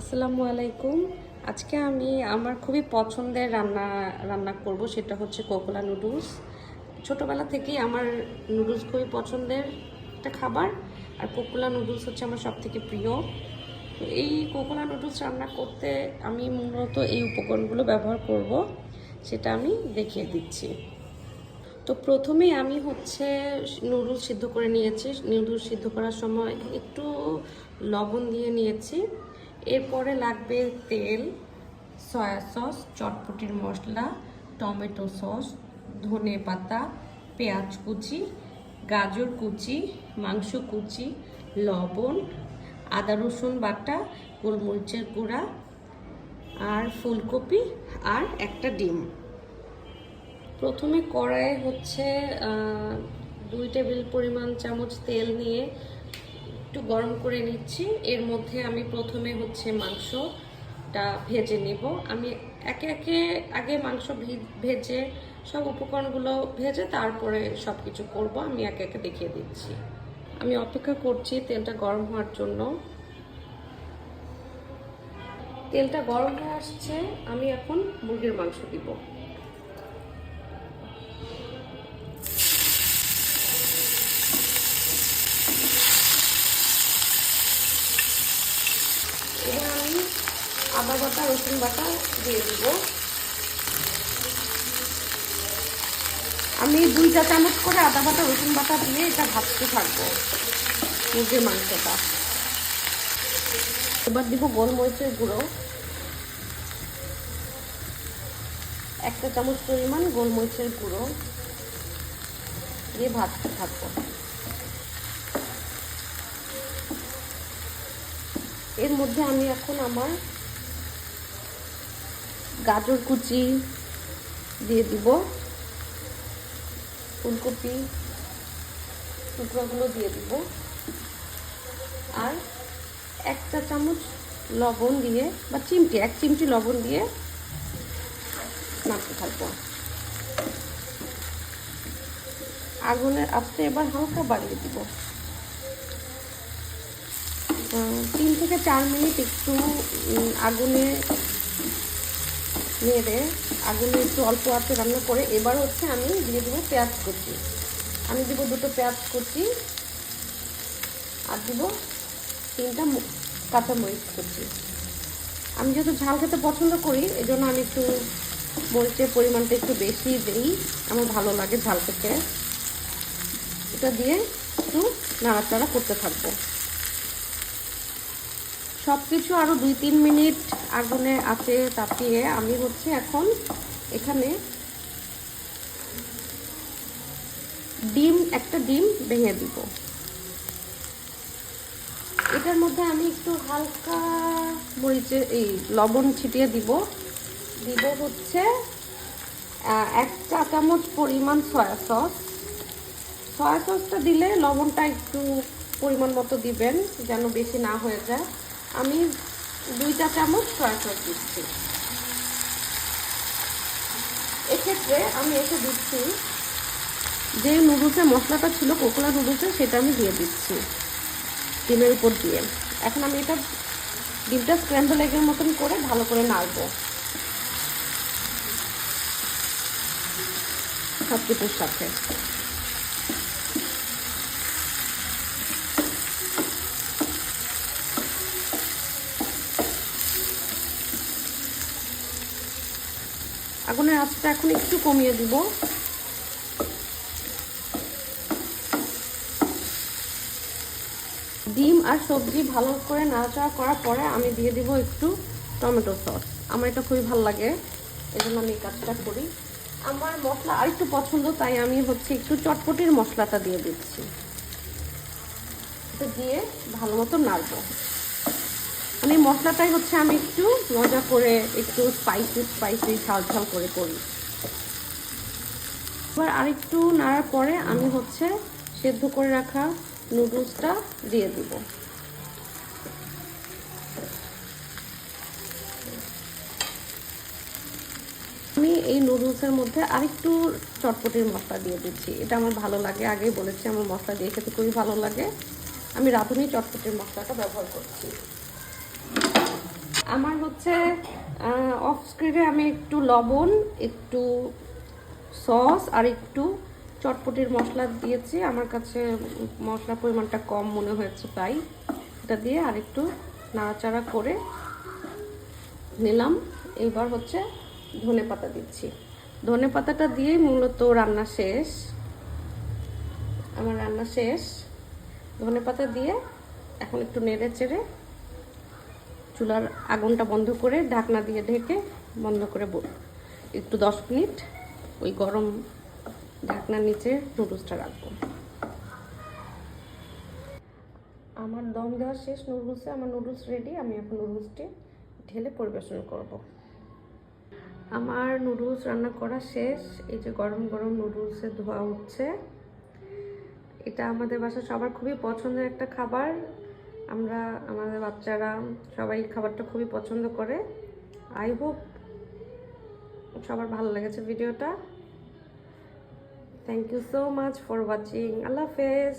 আসসালামু আলাইকুম। আজকে আমি আমার খুবই পছন্দের রান্না রান্না করব, সেটা হচ্ছে কোকোলা নুডলস। ছোটোবেলা থেকেই আমার নুডলস খুবই পছন্দের একটা খাবার, আর কোকোলা নুডলস হচ্ছে আমার সব থেকে প্রিয়। তো এই কোকোলা নুডলস রান্না করতে আমি মূলত এই উপকরণগুলো ব্যবহার করব, সেটা আমি দেখিয়ে দিচ্ছি। তো প্রথমেই আমি হচ্ছে নুডলস সিদ্ধ করে নিয়েছি। নুডলস সিদ্ধ করার সময় একটু লবণ দিয়ে নিয়েছি। এরপরে লাগবে তেল, সয়া সস, চটপটির মশলা, টমেটো সস, ধনে পাতা, পেঁয়াজ কুচি, গাজর কুচি, মাংস কুচি, লবণ, আদা রসুন বাটা, গোলমরিচের গুঁড়া আর ফুলকপি আর একটা ডিম। প্রথমে কড়াইয়ে হচ্ছে দুই টেবিল পরিমাণ চামচ তেল নিয়ে একটু গরম করে নিচ্ছি। এর মধ্যে আমি প্রথমে হচ্ছে মাংসটা ভেজে নেব। আমি একে একে আগে মাংস ভেজে সব উপকরণগুলো ভেজে তারপরে সব কিছু করব। আমি একে একে দেখিয়ে দিচ্ছি। আমি অপেক্ষা করছি তেলটা গরম হওয়ার জন্য। তেলটা গরম হয়ে আসছে। আমি এখন মুরগির মাংস দিব। আদা বাটা, রসুন বাটা দিয়ে দিব। আমি দুইটা চামচ করে আদা বাটা, রসুন বাটা দিয়ে এটা ভাজতে থাকব, মুরগির মাংসটা। এবার দিব গোলমরিচের গুঁড়ো। একটা চামচ পরিমাণ গোলমরিচের গুঁড়ো দিয়ে ভাজতে থাকব। এর মধ্যে আমি এখন আমার গাজর কুচি দিয়ে দিব, ফুলকপি, টুকরোগুলো দিয়ে দিব, আর একটা চামচ লবণ দিয়ে বা চিমটি, এক চিমটি লবণ দিয়ে নাড়তে থাকব। আগুনের আস্তে এবার হালকা বাড়িয়ে দিব। তিন থেকে চার মিনিট একটু আগুনে নেড়ে আগুনে একটু অল্প আঁচে রান্না করে এবার হচ্ছে আমি দিয়ে দেবো পেঁয়াজ কুচি। আমি দিব দুটো পেঁয়াজ কুচি আর দিব তিনটা কাঁচামরিচ কুচি। আমি যেহেতু ঝাল খেতে পছন্দ করি এই জন্য আমি একটু মরিচের পরিমাণটা একটু বেশি দিই। আমার ভালো লাগে ঝাল খেতে। এটা দিয়ে একটু নাড়াচাড়া করতে থাকব। সব কিছু আরও দুই, তিন মিনিট আগুনে আছে, তাপিয়ে আমি হচ্ছে এখন এখানে ডিম, একটা ডিম ভেঙে দিব। এটার মধ্যে আমি একটু হালকা মরিচে, এই লবণ ছিটিয়ে দিব। দিব হচ্ছে এক চা চামচ পরিমাণ সয়া সস। সয়া সসটা দিলে লবণটা একটু পরিমাণ মতো দিবেন, যেন বেশি না হয়ে যায়। আমি দুইটা চামচ সয়া সস দিচ্ছি। এক্ষেত্রে আমি এসে দিচ্ছি যে নুডলসের মশলাটা ছিল, কোকোলা নুডলসের সেটা আমি দিয়ে দিচ্ছি ডিমের উপর দিয়ে। এখন আমি এটা ডিমটা স্ক্র্যাম্বল এগের মতন করে ভালো করে নাড়বো। সব কিছুর সাথে। আগুনের আঁচটা এখন একটু কমিয়ে দিব। ডিম আর সবজি ভালো করে নাড়াচাড়া করার পরে আমি দিয়ে দিব একটু টমেটো সস। আমার এটা খুবই ভালো লাগে এই জন্য আমি এই কাজটা করি। আমার মশলা আর একটু পছন্দ, তাই আমি হচ্ছে একটু চটপটির মশলাটা দিয়ে দিচ্ছি। এটা দিয়ে ভালো মতো নাড়বো। মানে এই মশলাটাই হচ্ছে আমি একটু মজা করে একটু স্পাইসি স্পাইসি ঝাল ঝাল করে করি। এবার আরেকটু নাড়ার পরে আমি হচ্ছে সেদ্ধ করে রাখা নুডলসটা দিয়ে দিব। আমি এই নুডলসের মধ্যে আরেকটু চটপটির মশলা দিয়ে দিচ্ছি। এটা আমার ভালো লাগে। আগেই বলেছি, আমার মশলা দিয়ে খেতে খুবই ভালো লাগে। আমি রাঁধুনি চটপটির মশলাটা ব্যবহার করছি। আমার হচ্ছে অফ স্ক্রিনে আমি একটু লবণ, একটু সস আর একটু চটপটির মশলা দিয়েছি। আমার কাছে মশলার পরিমাণটা কম মনে হয়েছে তাই। এটা দিয়ে আর একটু নাড়াচাড়া করে নিলাম। এইবার হচ্ছে ধনে পাতা দিচ্ছি। ধনে পাতাটা দিয়েই মূলত রান্না শেষ। আমার রান্না শেষ। ধনে পাতা দিয়ে এখন একটু নেড়ে চেড়ে চুলার আগুনটা বন্ধ করে ঢাকনা দিয়ে ঢেকে বন্ধ করে একটু দশ মিনিট ওই গরম ঢাকনার নিচে নুডলসটা রাখব। আমার দম দেওয়া শেষ নুডলসে আমার নুডলস রেডি, আমি এখন নুডলসটি ঢেলে পরিবেশন করব। আমার নুডলস রান্না করা শেষ, এই যে গরম গরম নুডলসের ধোয়া হচ্ছে। এটা আমাদের বাসায় সবার খুবই পছন্দের একটা খাবার। আমরা, আমাদের বাচ্চারা সবাই খাবারটা খুবই পছন্দ করে। আই হোপ সবার ভালো লেগেছে ভিডিওটা thank you so much for watching আল্লাহ হাফেজ।